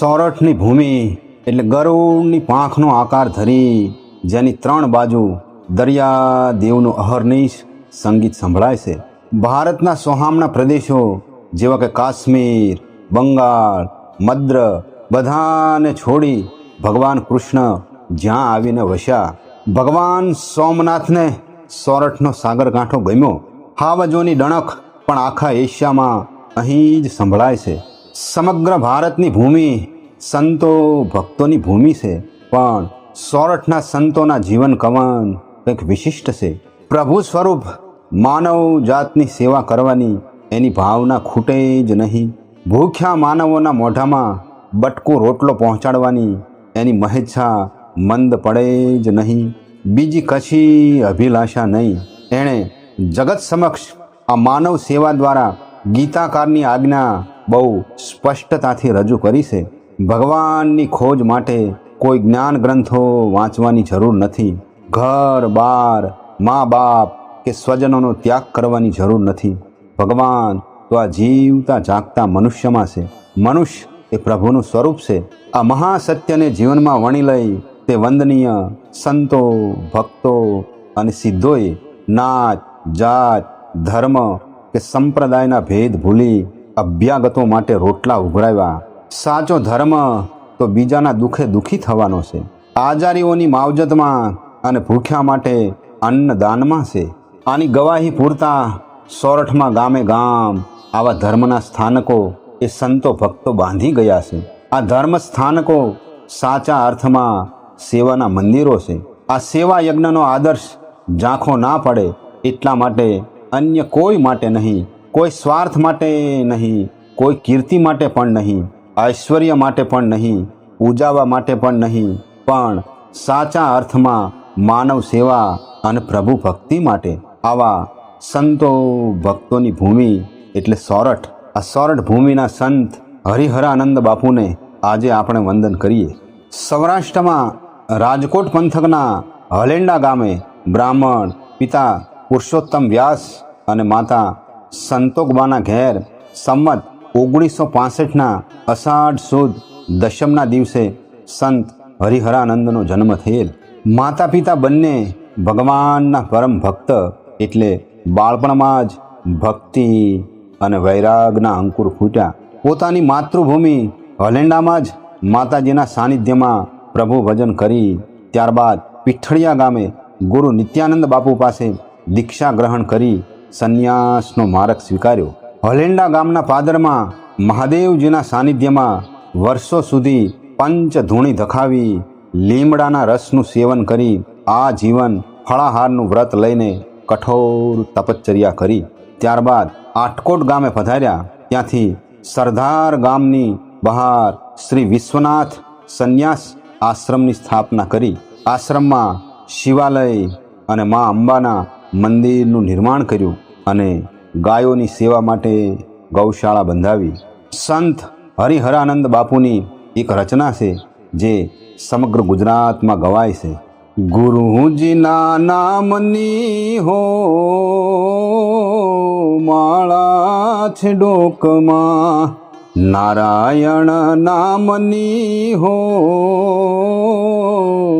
સોરઠની ભૂમિ એટલે ગરુડની પાંખનો આકાર ધરી જેની ત્રણ બાજુ દરિયા દેવનો અહર્નિશ સંગીત સંભળાય છે. ભારતના સોહામના પ્રદેશો જેવા કે કાશ્મીર, બંગાળ, મદ્ર બધાને છોડી ભગવાન કૃષ્ણ જ્યાં આવીને વસ્યા. ભગવાન સોમનાથને સોરઠનો સાગર કાંઠો ગમ્યો. હાવજોની ડણક પણ આખા એશિયામાં અહીં જ સંભળાય છે. સમગ્ર ભારતની ભૂમિ સંતો ભક્તોની ભૂમિ છે, પણ સોરઠના સંતોના જીવન કવન કંઈક વિશિષ્ટ છે. પ્રભુ સ્વરૂપ માનવ જાતની સેવા કરવાની એની ભાવના ખૂટે જ નહીં. ભૂખ્યા માનવોના મોઢામાં બટકું રોટલો પહોંચાડવાની એની મહેચ્છા મંદ પડે જ નહીં. બીજી કશી અભિલાષા નહીં. એણે જગત સમક્ષ આ માનવ સેવા દ્વારા ગીતાકારની આજ્ઞા બહુ સ્પષ્ટતાથી રજૂ કરી છે ભગવાનની ખોજ માટે કોઈ જ્ઞાન ગ્રંથો વાંચવાની જરૂર નથી. ઘર, બાર, મા બાપ કે સ્વજનોનો ત્યાગ કરવાની જરૂર નથી. ભગવાન તો આ જીવતા જાગતા મનુષ્યમાં છે. મનુષ્ય એ પ્રભુનું સ્વરૂપ છે. આ મહાસત્યને જીવનમાં વણી લઈ તે વંદનીય સંતો, ભક્તો અને સિદ્ધોએ નાચ જાત, ધર્મ કે સંપ્રદાયના ભેદ ભૂલી અભ્યાગતો માટે રોટલા ઉઘરાવ્યા. સાચો ધર્મ તો બીજાના દુઃખે દુઃખી થવાનો છે. આજારીઓની માવજતમાં અને ભૂખ્યા માટે અન્નદાનમાં છે. આની ગવાહી પૂરતા સોરઠમાં ગામે ગામ આવા ધર્મના સ્થાનકો એ સંતો ભક્તો બાંધી ગયા છે. આ ધર્મ સ્થાનકો સાચા અર્થમાં સેવાના મંદિરો છે. આ સેવા યજ્ઞનો આદર્શ ઝાંખો ના પડે એટલા માટે અન્ય કોઈ માટે નહીં. કોઈ સ્વાર્થ માટે નહીં, કોઈ કીર્તિ માટે પણ નહીં, ઐશ્વર્ય માટે પણ નહીં, ઉજાવા માટે પણ નહીં, પણ સાચા અર્થમાં માનવ સેવા અને પ્રભુ ભક્તિ માટે. આવા સંતો ભક્તોની ભૂમિ એટલે સોરઠ. આ સોરઠ ભૂમિના સંત હરિહરાનંદ બાપુને આજે આપણે વંદન કરીએ. સૌરાષ્ટ્રમાં રાજકોટ પંથકના હલેન્ડા ગામે બ્રાહ્મણ પિતા પુરુષોત્તમ વ્યાસ અને માતા સંતોકબાના ઘેર સંમત ઓગણીસો પાસઠના અષાઢ સુદ દશમના દિવસે સંત હરિહરાનંદનો જન્મ થયેલ. માતા પિતા બંને ભગવાનના પરમ ભક્ત એટલે બાળપણમાં જ ભક્તિ અને વૈરાગના અંકુર ફૂટ્યા પોતાની માતૃભૂમિ હલેન્ડામાં જ માતાજીના સાનિધ્યમાં પ્રભુ ભજન કરી ત્યારબાદ પીઠળિયા ગામે ગુરુ નિત્યાનંદ બાપુ પાસે દીક્ષા ગ્રહણ કરી સંન્યાસનો માર્ગ સ્વીકાર્યો. હલેન્ડા ગામના પાદરમાં મહાદેવજીના સાનિધ્યમાં વર્ષો સુધી પંચધૂણી ધખાવી, લીમડાના રસનું સેવન કરી, આ જીવન ફળાહારનું વ્રત લઈને કઠોર તપશ્ચર્યા કરી. ત્યારબાદ આટકોટ ગામે પધાર્યા. ત્યાંથી સરદાર ગામની બહાર શ્રી વિશ્વનાથ સંન્યાસ આશ્રમની સ્થાપના કરી. આશ્રમમાં શિવાલય અને મા અંબાના મંદિરનું નિર્માણ કર્યું અને ગાયોની સેવા માટે ગૌશાળા બંધાવી. સંત હરિહરાનંદ બાપુની એક રચના છે, જે સમગ્ર ગુજરાતમાં ગવાય છે. ગુરુજીના નામની હો માળા છે ડોકમાં, નારાયણ નામની હો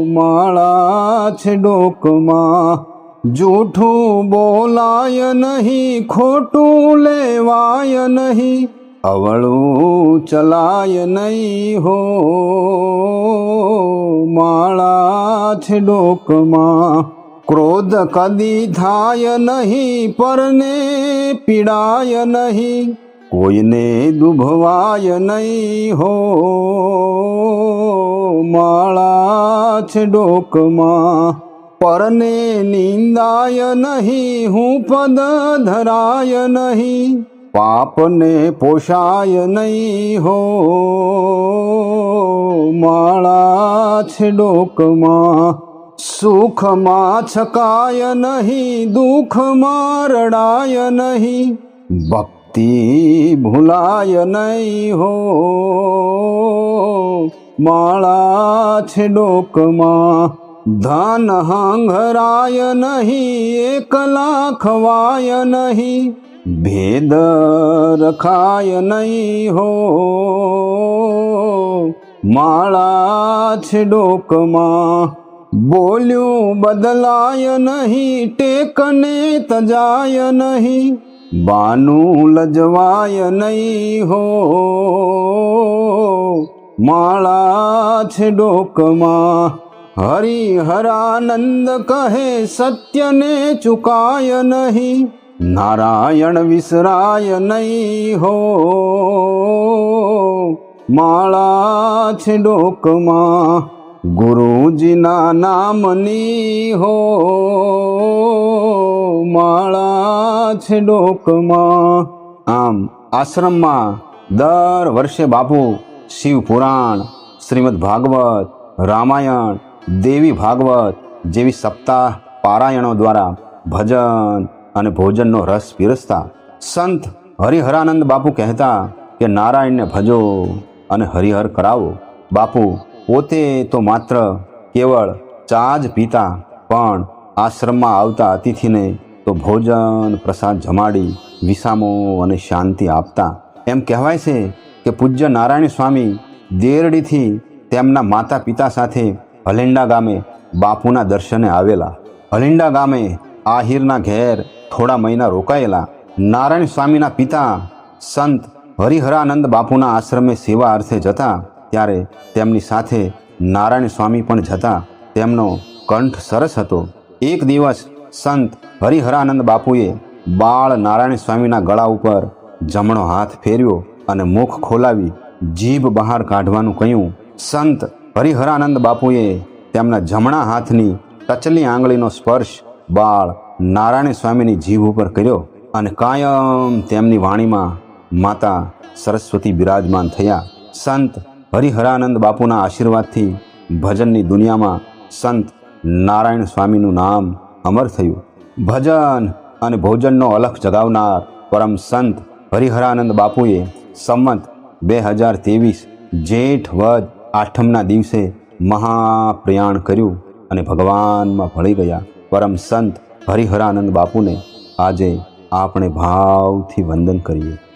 માળા છે ડોકમાં. જૂઠું બોલાય નહીં, ખોટું લેવાય નહીં, અવળું ચલાય નહીં હો. માળા છે ડોકમાં ક્રોધ કદી થાય નહીં, પરને પીડાય નહીં, કોઈને દુભવાય નહીં હો. માળા છે ડોકમાં પરને નિંદાય નહીં, હું પદ ધરાય નહીં, પાપને પોષાય નહીં હો. માળા છે ડોકમાં, સુખમાં છકાય નહીં, દુઃખમાં રડાય નહીં, ભક્તિ ભૂલાય નહીં હો. માળા છે ડોકમાં ધન હંઘરાય નહીં એકલા ખવાય નહીં ભેદ રખાય નહીં હો માળા છે ડોકમાં બોલ્યું બદલાય નહીં ટેકને તજાય નહીં બાનું લજવાય નહીં હો માળા છે ડોકમાં હરિહરાનંદ કહે સત્યને ચુકાય નહીં. નારાયણ વિસરાય નહીં હો. માળા છે ડોકમાં, ગુરુજીના નામની હો. માળા છે ડોકમાં, આમ આશ્રમમાં દર વર્ષે બાપુ શિવ પુરાણ, શ્રીમદ ભાગવત, રામાયણ દેવી ભાગવત જેવી સપ્તાહ પારાયણો દ્વારા ભજન અને ભોજનનો રસ પીરસતા સંત હરિહરાનંદ બાપુ કહેતા કે, નારાયણને ભજો અને હરિહર કરાવો. બાપુ, પોતે તો માત્ર કેવળ ચા જ પીતા, પણ આશ્રમમાં આવતા અતિથિને તો ભોજન પ્રસાદ જમાડી, વિસામો અને શાંતિ આપતા. એમ કહેવાય છે કે, પૂજ્ય નારાયણ સ્વામી દેરડીથી તેમના માતા પિતા સાથે હલેંડા ગામે બાપુના દર્શને આવેલા. હલિંડા ગામે આહિરના ઘેર થોડા મહિના રોકાયેલા. નારાયણ સ્વામીના પિતા સંત હરિહરાનંદ બાપુના આશ્રમે સેવા અર્થે જતા ત્યારે તેમની સાથે નારાયણ સ્વામી પણ જતા. તેમનો કંઠ સરસ હતો. એક દિવસ સંત હરિહરાનંદ બાપુએ બાળ નારાયણ સ્વામીના ગળા ઉપર જમણો હાથ ફેર્યો અને મુખ ખોલાવી જીભ બહાર કાઢવાનું કહ્યું, સંત હરિહરાનંદ બાપુએ તેમના જમણા હાથની ટચલી આંગળીનો સ્પર્શ બાળ નારાયણ સ્વામીની જીભ ઉપર કર્યો અને કાયમ તેમની વાણીમાં માતા સરસ્વતી બિરાજમાન થયા. સંત હરિહરાનંદ બાપુના આશીર્વાદથી ભજનની દુનિયામાં સંત નારાયણ સ્વામીનું નામ અમર થયું. ભજન અને ભોજનનો અલખ જગાવનાર પરમ સંત હરિહરાનંદ બાપુએ સંમત બે હજાર ત્રેવીસ જેઠ વદ આઠમના દિવસે મહાપ્રયાણ કર્યું અને ભગવાનમાં ભળી ગયા. પરમ સંત હરિહરાનંદ બાપુને આજે આપણે ભાવથી વંદન કરીએ.